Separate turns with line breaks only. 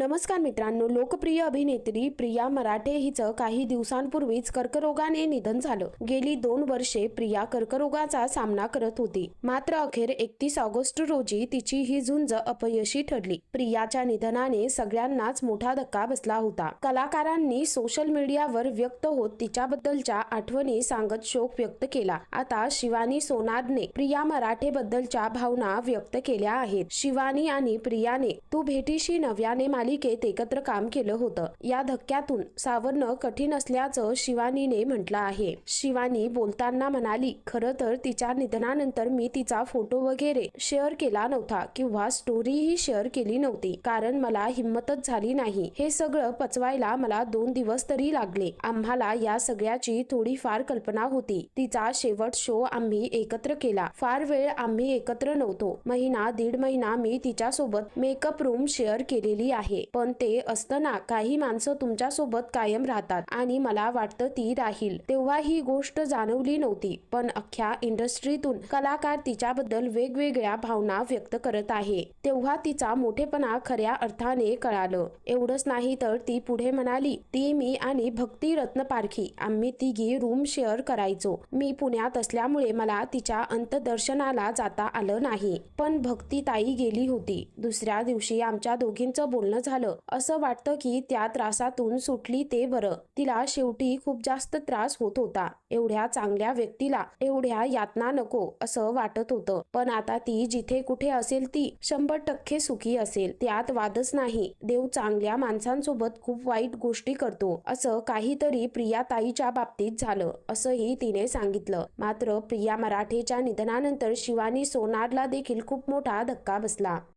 नमस्कार मित्रांनो लोकप्रिय अभिनेत्री प्रिया मराठे हिचं काही दिवसांपूर्वीच कर्करोगाने निधन झालं. गेली दोन वर्षे प्रिया कर्करोगाचा सामना करत होती. मात्र अखेर एकतीस ऑगस्ट रोजी तिची ही झुंज अपयशी ठरली. प्रियाच्या निधनाने सगळ्यांनाच मोठा धक्का बसला होता. कलाकारांनी सोशल मीडियावर व्यक्त होत तिच्याबद्दलच्या आठवणी सांगत शोक व्यक्त केला. आता शिवानी सोनारने प्रिया मराठे बद्दलच्या भावना व्यक्त केल्या आहेत. शिवानी आणि प्रियाने तू भेटीशी नव्याने मालिकेत एकत्र काम केलं होतं. या धक्क्यातून सावरणं कठीण असल्याचं शिवानीने म्हटलं आहे. शिवानी बोलताना म्हणाली खरं तर तिच्या निधनानंतर मी तिचा फोटो वगैरे शेअर केला नव्हता किंवा स्टोरीही शेअर केली नव्हती. कारण मला हिंमतच झाली नाही. हे सगळं पचवायला मला दोन दिवस तरी लागले. आम्हाला या सगळ्याची थोडीफार कल्पना होती. तिचा शेवट शो आम्ही एकत्र केला. फार वेळ आम्ही एकत्र नव्हतो. महिना दीड महिना मी तिच्यासोबत मेकअप रूम शेअर केलेली आहे. पण ते असताना काही माणसं तुमच्यासोबत कायम राहतात आणि मला वाटतं ती राहील. तेव्हा ही गोष्ट जाणवली नव्हती पण अख्ख्या इंडस्ट्रीतून कलाकार तिच्याबद्दल वेगवेगळ्या भावना व्यक्त करत आहे. तेव्हा तिचा मोठेपणा खऱ्या अर्थाने कळालं. एवढंच नाही तर ती पुढे म्हणाली ती मी आणि भक्ती रत्न पारखी आम्ही तिघी रूम शेअर करायचो. मी पुण्यात असल्यामुळे मला तिच्या अंतदर्शनाला जाता आलं नाही. पण भक्ती ताई गेली होती. दुसऱ्या दिवशी आमच्या दोघींचं बोलणं झालं. असं वाटतं की त्या त्रासातून सुटली ते बरं. तिला शेवटी खूप जास्त त्रास होत होता. एवढ्या चांगल्या व्यक्तीला एवढ्या यातना नको असं वाटत होतं. पण आता ती जिथे कुठे असेल ती शंभर टक्के सुखी असेल. त्यात वादच नाही. देव चांगल्या माणसांसोबत खूप वाईट गोष्टी करतो. असं काहीतरी प्रिया ताईच्या बाबतीत झालं. असंही तिने सांगितलं. मात्र प्रिया मराठेच्या निधनानंतर शिवानी सोनारला देखील खूप मोठा धक्का बसला.